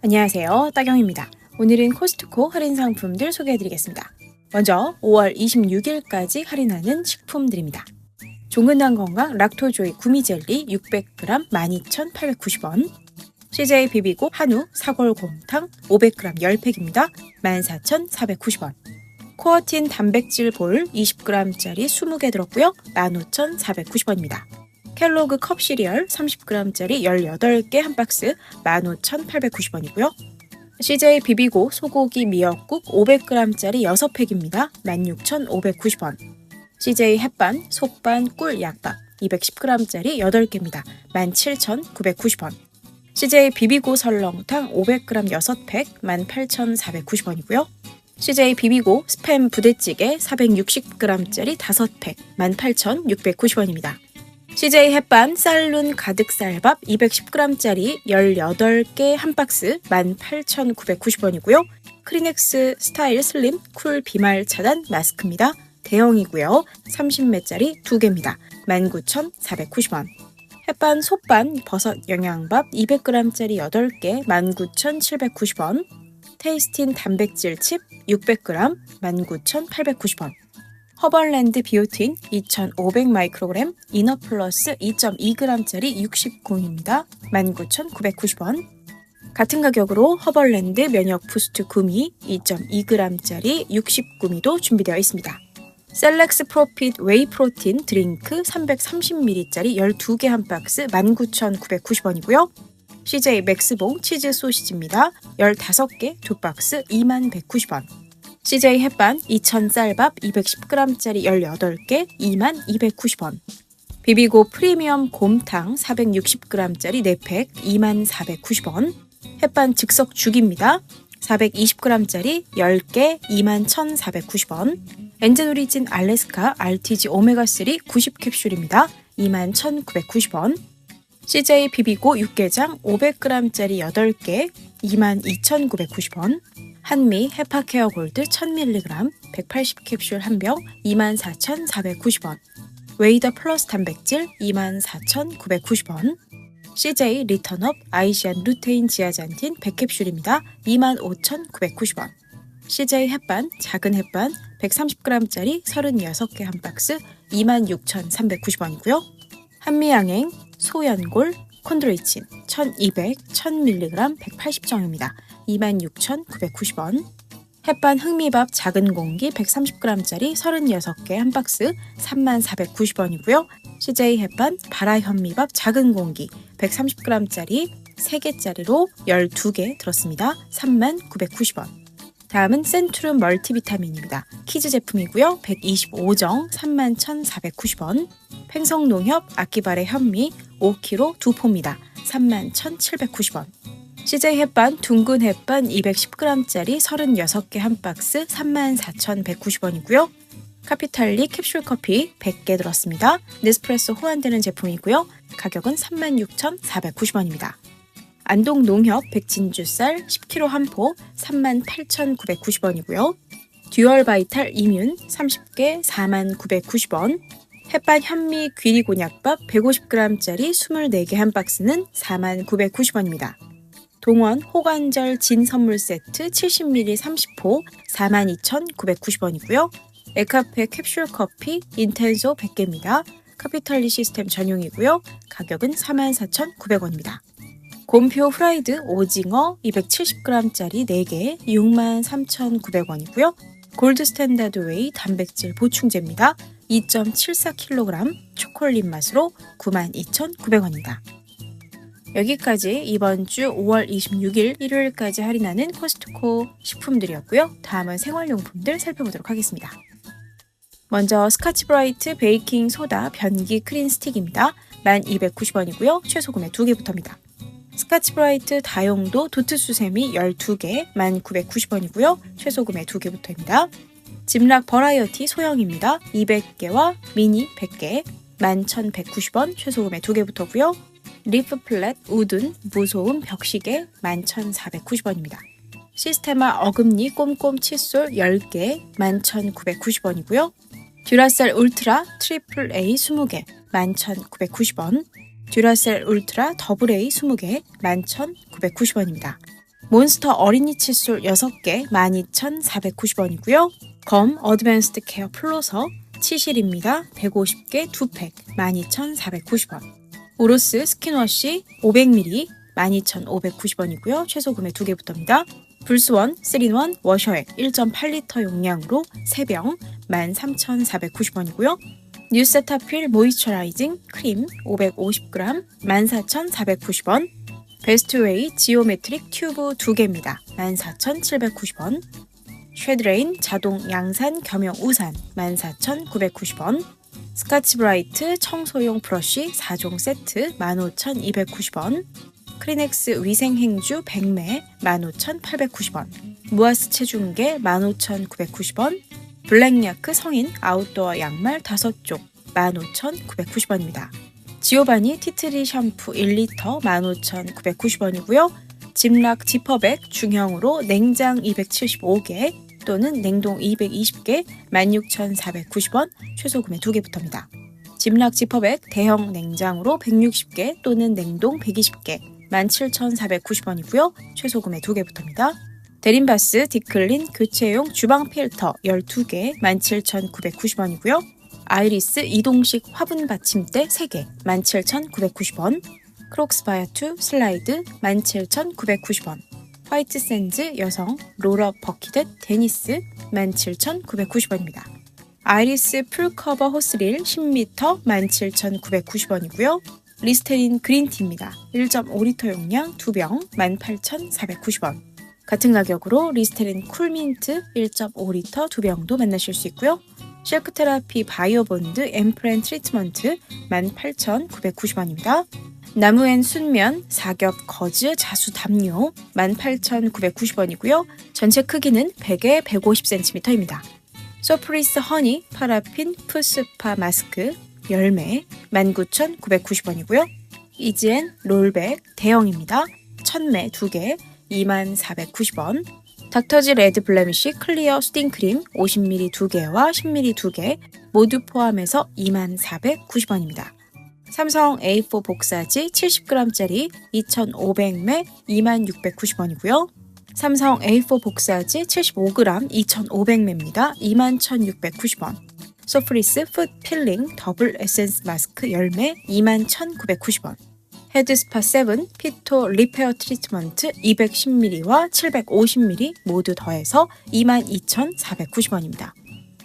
안녕하세요. 따경입니다. 오늘은 코스트코 할인 상품들 소개해드리겠습니다. 먼저 5월 26일까지 할인하는 식품들입니다. 종근당 건강 락토조이 구미젤리 600g 12,890원 CJ 비비고 한우 사골곰탕 500g 10팩입니다. 14,490원 코어틴 단백질 볼 20g짜리 20개 들었고요. 15,490원입니다. 켈로그 컵 시리얼 30g짜리 18개 한 박스 15,890원이고요. CJ 비비고 소고기 미역국 500g짜리 6팩입니다. 16,590원. CJ 햇반, 속반, 꿀, 약밥 210g짜리 8개입니다. 17,990원. CJ 비비고 설렁탕 500g 6팩 18,490원이고요. CJ 비비고 스팸 부대찌개 460g짜리 5팩 18,690원입니다. CJ 햇반 쌀룬 가득 쌀밥 210g짜리 18개 한 박스 18,990원이고요. 크리넥스 스타일 슬림 쿨 비말 차단 마스크입니다. 대형이고요. 30매짜리 2개입니다. 19,490원. 햇반 소반 버섯 영양밥 200g짜리 8개 19,790원. 테이스틴 단백질 칩 600g 19,890원. 허벌랜드 비오틴 2,500 마이크로그램 이너 플러스 2.2g짜리 60공입니다. 19,990원. 같은 가격으로 허벌랜드 면역 부스트 구미 2.2g짜리 60구미도 준비되어 있습니다. 셀렉스 프로핏 웨이 프로틴 드링크 330ml짜리 12개 한 박스 19,990원이고요. CJ 맥스봉 치즈 소시지입니다. 15개 두 박스 2190원. CJ 햇반 2000 쌀밥 210g짜리 18개 2290원. 비비고 프리미엄 곰탕 460g짜리 4팩 2490원. 햇반 즉석 죽입니다. 420g짜리 10개 21,490원. 엔젤오리진 알래스카 RTG 오메가3 90캡슐입니다. 21,990원. CJ 비비고 육개장 500g짜리 8개 22,990원. 한미 헤파케어 골드 1000mg 180캡슐 한병 24,490원. 웨이더 플러스 단백질 24,990원. CJ 리턴업 아이시안 루테인 지아잔틴 100캡슐입니다. 25,990원. CJ 햇반 작은 햇반 130g짜리 36개 한 박스 26,390원이고요. 한미양행 소연골 콘드로이친 1200 1000mg 180정입니다. 26,990원. 햇반 흑미밥 작은 공기 130g짜리 36개 한 박스 3490원이고요. CJ 햇반 바라 현미밥 작은 공기 130g짜리 3개짜리로 12개 들었습니다. 3990원. 다음은 센트룸 멀티비타민입니다. 키즈 제품이고요. 125정 31,490원. 팽성농협 아키바레 현미 5kg 2포입니다. 31,790원. CJ 햇반 둥근 햇반 210g짜리 36개 한 박스 34,190원이고요. 카피탈리 캡슐 커피 100개 들었습니다. 네스프레소 호환되는 제품이고요. 가격은 36,490원입니다. 안동 농협 백진주 쌀 10kg 한 포 38,990원이고요. 듀얼 바이탈 이뮨 30개 4,990원. 햇반 현미 귀리 곤약밥 150g짜리 24개 한 박스는 4,990원입니다. 동원 호관절 진 선물 세트 70ml 30포 42,990원이고요. 에카페 캡슐 커피 인텐소 100개입니다. 카피탈리 시스템 전용이고요. 가격은 44,900원입니다. 곰표 프라이드 오징어 270g짜리 4개 63,900원이고요. 골드 스탠다드 웨이 단백질 보충제입니다. 2.74kg 초콜릿 맛으로 92,900원입니다. 여기까지 이번 주 5월 26일 일요일까지 할인하는 코스트코 식품들이었고요. 다음은 생활용품들 살펴보도록 하겠습니다. 먼저 스카치 브라이트 베이킹 소다 변기 크린 스틱입니다. 1290원이고요. 최소 구매 2개부터입니다. 스카치 브라이트 다용도 도트 수세미 12개 1990원이고요. 최소 구매 2개부터입니다. 짐락 버라이어티 소형입니다. 200개와 미니 100개 11,190원 최소 구매 2개부터고요. 리프 플랫 우든 무소음 벽시계 11,490원입니다. 시스테마 어금니 꼼꼼 칫솔 10개 11,990원이고요. 듀라셀 울트라 트리플 A 20개 11,990원 듀라셀 울트라 더블 A 20개 11,990원입니다. 몬스터 어린이 칫솔 6개 12,490원이고요. 검 어드밴스드 케어 플로서 치실입니다. 150개 2팩 12,490원. 오로스 스킨워시 500ml 12,590원이고요. 최소 구매 2개부터입니다. 불스원 3인1 워셔액 1.8리터 용량으로 3병 13,490원이고요. 뉴세타필 모이스처라이징 크림 550g 14,490원 베스트웨이 지오메트릭 튜브 2개입니다. 14,790원 쉐드레인 자동 양산 겸용 우산 14,990원 스카치브라이트 청소용 브러쉬 4종 세트 15,290원 크리넥스 위생행주 100매 15,890원 무아스 체중계 15,990원 블랙야크 성인 아웃도어 양말 5쪽 15,990원입니다. 지오바니 티트리 샴푸 1리터 15,990원이고요. 짐락 지퍼백 중형으로 냉장 275개 또는 냉동 220개 16,490원 최소 구매 2개부터입니다. 짐락 지퍼백 대형 냉장으로 160개 또는 냉동 120개 17,490원이고요. 최소 구매 2개부터입니다. 데린바스 디클린 교체용 주방 필터 12개 17,990원이고요. 아이리스 이동식 화분 받침대 3개 17,990원. 크록스바이어2 슬라이드 17,990원. 화이트 샌즈 여성 롤업 버킷 데니스 17,990원입니다. 아이리스 풀커버 호스릴 10m 17,990원이고요. 리스테린 그린티입니다. 1.5리터 용량 2병 18,490원. 같은 가격으로 리스테린 쿨민트 1.5리터 2병도 만나실 수 있고요. 실크 테라피 바이오본드 엠프렌 트리트먼트 18,990원입니다. 나무엔 순면, 사겹, 거즈, 자수, 담요 18,990원이고요. 전체 크기는 100에 150cm입니다. 소프리스 허니, 파라핀, 푸스파 마스크, 열매 19,990원이고요. 이지엔 롤백 대형입니다. 1000매 2개 2490원. 닥터지 레드 블레미쉬 클리어 수딩 크림 50ml 2개와 10ml 2개 모두 포함해서 2490원입니다. 삼성 A4 복사지 70g짜리 2,500매 2690원이고요. 삼성 A4 복사지 75g 2,500매입니다. 21,690원. 소프리스 풋 필링 더블 에센스 마스크 열매 21,990원. 헤드스파 7 피토 리페어 트리트먼트 210ml와 750ml 모두 더해서 22,490원입니다.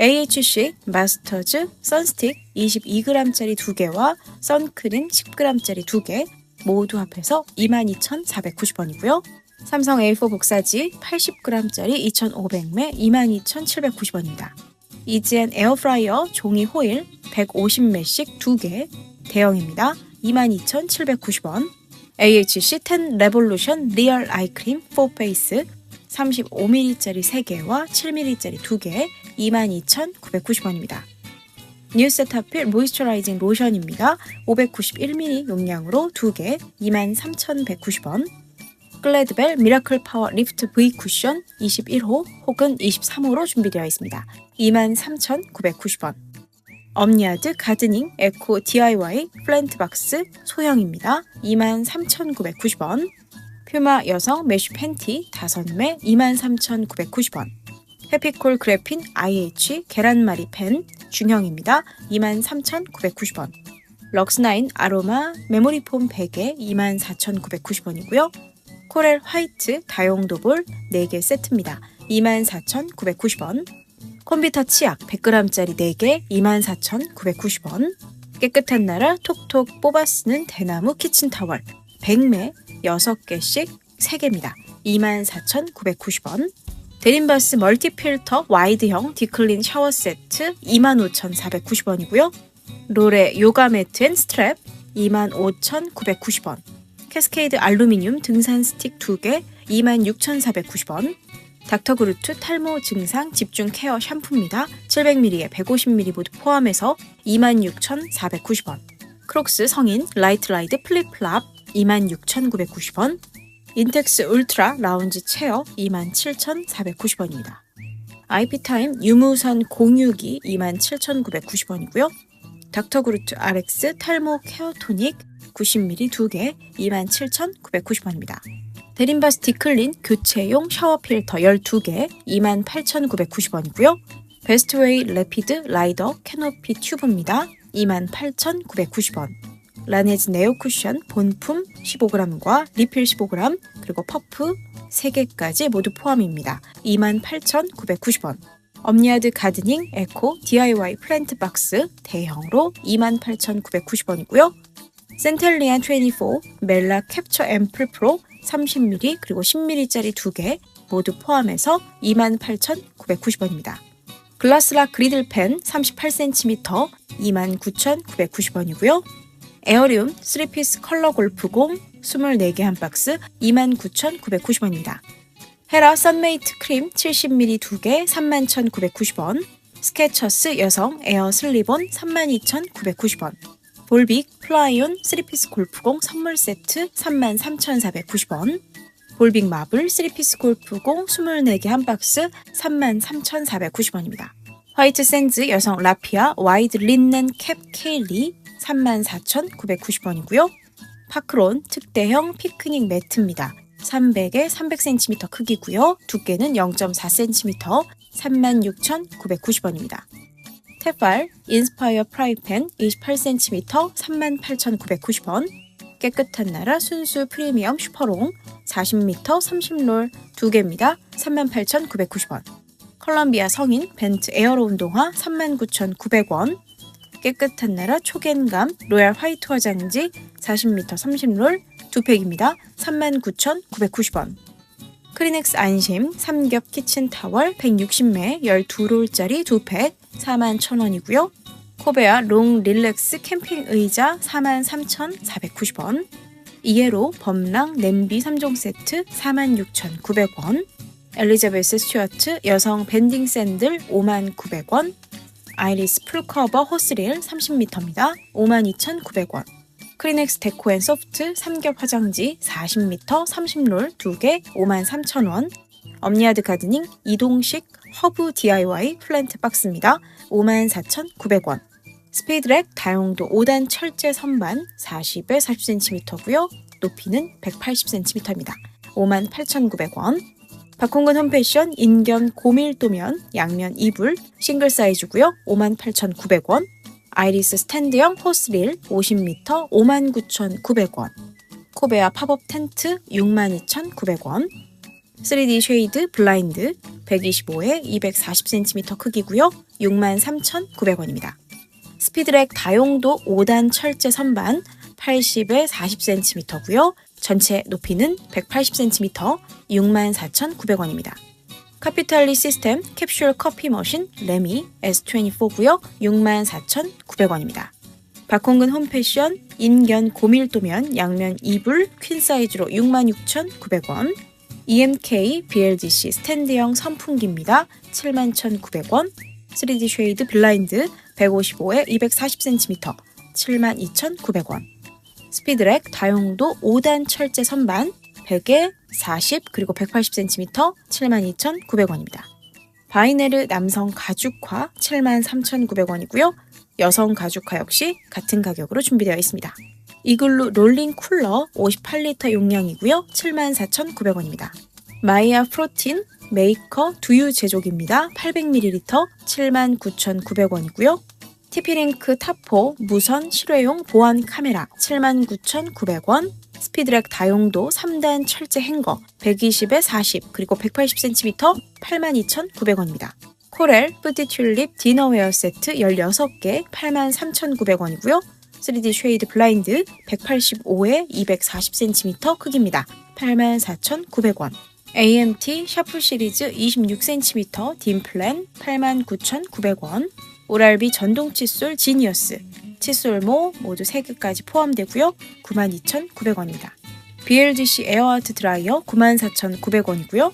AHC 마스터즈 선스틱 22g짜리 2개와 선크림 10g짜리 2개 모두 합해서 22,490원이고요. 삼성 A4 복사지 80g짜리 2,500매 22,790원입니다. 이지엔 에어프라이어 종이 호일 150매씩 2개 대형입니다. 22,790원. AHC 10 레볼루션 리얼 아이크림 4페이스 35ml짜리 3개와 7ml짜리 2개 22,990원입니다. 뉴세타필 모이스처라이징 로션입니다. 591ml 용량으로 2개 23,190원. 글래드벨 미라클 파워 리프트 V 쿠션 21호 혹은 23호로 준비되어 있습니다. 23,990원. 엄니아드 가드닝 에코 DIY 플랜트 박스 소형입니다. 23,990원. 퓨마 여성 메쉬 팬티 5매 23,990원. 해피콜 그래핀 IH 계란말이 펜 중형입니다. 23,990원. 럭스나인 아로마 메모리폼 베개 24,990원이고요. 코렐 화이트 다용도 볼 4개 세트입니다. 24,990원. 컴퓨터 치약 100g짜리 4개 24,990원. 깨끗한 나라 톡톡 뽑아 쓰는 대나무 키친타월 100매 6개씩 3개입니다. 24,990원. 데린바스 멀티필터 와이드형 디클린 샤워 세트 25,490원이고요. 롤의 요가 매트 앤 스트랩 25,990원. 캐스케이드 알루미늄 등산 스틱 2개 26,490원. 닥터그루트 탈모 증상 집중 케어 샴푸입니다. 700ml에 150ml 모두 포함해서 26,490원. 크록스 성인 라이트 라이드 플립플랍 26,990원. 인텍스 울트라 라운지 체어 27,490원입니다. IP타임 유무선 공유기 27,990원이고요. 닥터그루트 RX 탈모 케어 토닉 90ml 2개 27,990원입니다. 데린바스 디클린 교체용 샤워 필터 12개 28,990원이고요. 베스트웨이 레피드 라이더 캐노피 튜브입니다. 28,990원. 라네즈 네오 쿠션 본품 15g과 리필 15g 그리고 퍼프 3개까지 모두 포함입니다. 28,990원. 엄니아드 가드닝 에코 DIY 플랜트 박스 대형으로 28,990원이고요. 센텔리안 24 멜라 캡처 앰플 프로 30mm 그리고 10mm짜리 2개 모두 포함해서 28,990원입니다. 글라스라 그리들 펜 38cm 29,990원이고요. 에어리움 3피스 컬러 골프공 24개 한 박스 29,990원입니다. 헤라 썬메이트 크림 70ml 2개 31,990원 스케쳐스 여성 에어 슬리본 32,990원 볼빅 플라이온 3피스 골프공 선물 세트 33,490원 볼빅 마블 3피스 골프공 24개 한 박스 33,490원입니다. 화이트 샌즈 여성 라피아 와이드 린넨 캡 케일리 34,990원이고요. 파크론 특대형 피크닉 매트입니다. 300에 300cm 크기고요. 두께는 0.4cm 36,990원입니다. 테팔 인스파이어 프라이팬 28cm 38,990원 깨끗한 나라 순수 프리미엄 슈퍼롱 40m 30롤 2개입니다. 38,990원 컬럼비아 성인 벤트 에어로 운동화 39,900원 깨끗한 나라 초겐감 로얄 화이트 화장지 40m 30롤 2팩입니다. 39,990원 크리넥스 안심 삼겹 키친 타월 160매 12롤짜리 2팩 41,000원이고요. 코베아 롱 릴렉스 캠핑 의자 43,490원 이에로 범랑 냄비 3종 세트 46,900원 엘리자베스 스튜어트 여성 밴딩 샌들 59,900원 아이리스 풀커버 호스릴 30m입니다. 52,900원 크리넥스 데코 앤 소프트 삼겹 화장지 40m 30롤 2개 53,000원 엄니아드 가드닝 이동식 허브 DIY 플랜트 박스입니다. 54,900원 스피드렉 다용도 5단 철제 선반 40에 40cm고요. 높이는 180cm입니다. 58,900원 박홍근 홈패션 인견 고밀도면 양면 이불 싱글 사이즈고요. 58,900원 아이리스 스탠드형 호스릴 50m 59,900원 코베아 팝업 텐트 62,900원 3D 쉐이드 블라인드 125에 240cm 크기고요. 63,900원입니다. 스피드렉 다용도 5단 철제 선반 80에 40cm고요. 전체 높이는 180cm 64,900원입니다. 카피탈리 시스템 캡슐 커피 머신 레미 S24고요. 64,900원입니다. 박홍근 홈패션 인견 고밀도면 양면 이불 퀸 사이즈로 66,900원 EMK BLDC 스탠드형 선풍기입니다. 71,900원 3D 쉐이드 블라인드 155에 240cm 72,900원 스피드렉 다용도 5단 철제 선반 100에 40 그리고 180cm 72,900원입니다. 바이네르 남성 가죽화 73,900원이고요. 여성 가죽화 역시 같은 가격으로 준비되어 있습니다. 이글루 롤링 쿨러 58리터 용량이고요. 74,900원입니다. 마이아 프로틴 메이커 두유 제조기입니다. 800ml 79,900원이고요. TP링크 타포 무선 실외용 보안 카메라 79,900원 스피드렉 다용도 3단 철제 행거 120에 40 그리고 180cm 82,900원입니다. 코렐 뿌티 튤립 디너웨어 세트 16개 83,900원이고요. 3D 쉐이드 블라인드 185에 240cm 크기입니다. 84,900원. AMT 샤프 시리즈 26cm 딘플랜 89,900원. 오랄비 전동 칫솔 지니어스 칫솔모 모두 3개까지 포함되고요. 92,900원입니다. BLGC 에어아트 드라이어 94,900원이고요.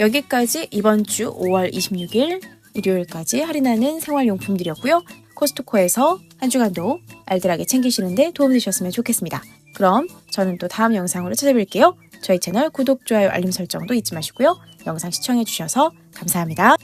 여기까지 이번 주 5월 26일 일요일까지 할인하는 생활용품들이었고요. 코스트코에서 한 주간도 알뜰하게 챙기시는데 도움되셨으면 좋겠습니다. 그럼 저는 또 다음 영상으로 찾아뵐게요. 저희 채널 구독, 좋아요, 알림 설정도 잊지 마시고요. 영상 시청해주셔서 감사합니다.